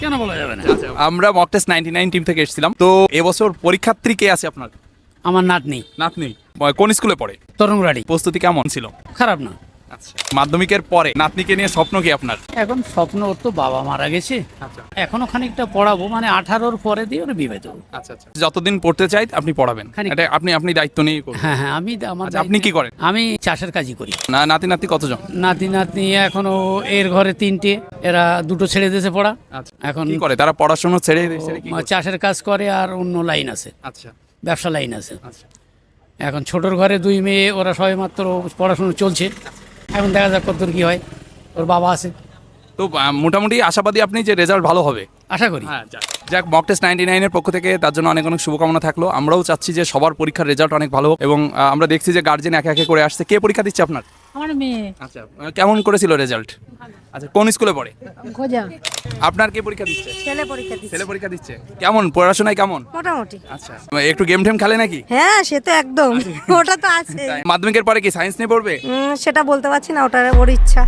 কেন বলা যাবে না? আমরা mock test ninety nine team থেকে এসেছিলাম। তো এবছর পরীক্ষার্থী কে আছে আপনার? আমার নাতনি। নাতনি। কোন স্কুলে পড়ে? তরঙ্গরাড়ি প্রস্তুতি কেমন ছিল? খারাপ না। আচ্ছা মাধ্যমিকের পরে নাতনিকে নিয়ে স্বপ্ন কি আপনার? এখন স্বপ্ন ওর তো বাবা মারা গেছে। আচ্ছা। এখনও খানিকটা পড়াবো মানে আঠারোর পরে দিয়ে ওর বিয়ে দেবো। আচ্ছা আচ্ছা। যতদিন পড়তে চাই আপনি পড়াবেন। এটা আপনি আপনি দায়িত্ব নিয়ে হ্যাঁ হ্যাঁ আমি আমার আচ্ছা, আপনি কি করেন? আমি চাষের কাজই করি। না নাতি নাতি কতজন? নাতি নাতনি এখনও এর ঘরে তিনটে। এরা দুটো ছেড়ে দিয়েছে পড়া। আচ্ছা এখন কি করে? তারা পড়াশোনা ছেড়ে? চাষের কাজ করে আর অন্য লাইন আছে। আচ্ছা। ব্যবসা লাইন আছে। আচ্ছা। এখন ছোটোর ঘরে দুই মেয়ে ওরা সবাই মাত্র পড়াশুনো চলছে। এখন দেখা যাক কত কি হয়। ওর বাবা আছে। তো মোটামুটি আশাবাদী আপনি যে রেজাল্ট ভালো হবে। আশা করি। হ্যাঁ যাক। যাক মক টেস্ট নাইনটি নাইনের পক্ষ থেকে তার জন্য অনেক অনেক শুভকামনা থাকল। আমরাও চাচ্ছি যে সবার পরীক্ষার রেজাল্ট অনেক ভালো হোক এবং আমরা দেখছি যে গার্জেন একে একে করে আসছে। কে পরীক্ষা দিচ্ছে আপনার? আমার মেয়ে। আচ্ছা কেমন করেছিল রেজাল্ট আচ্ছা কোন স্কুলে পড়ে? খোঁজা আপনার কে পরীক্ষা দিচ্ছে? ছেলে পরীক্ষা দিচ্ছে। ছেলে পরীক্ষা দিচ্ছে। কেমন? পড়াশোনায় কেমন? মোটামুটি। আচ্ছা একটু গেম টেম খেলে নাকি? হ্যাঁ সে তো একদম। ওটা তো আছে। মাধ্যমিকের পরে কি সায়েন্স নিয়ে পড়বে? সেটা বলতে পারছি না ওটার ওর ইচ্ছা।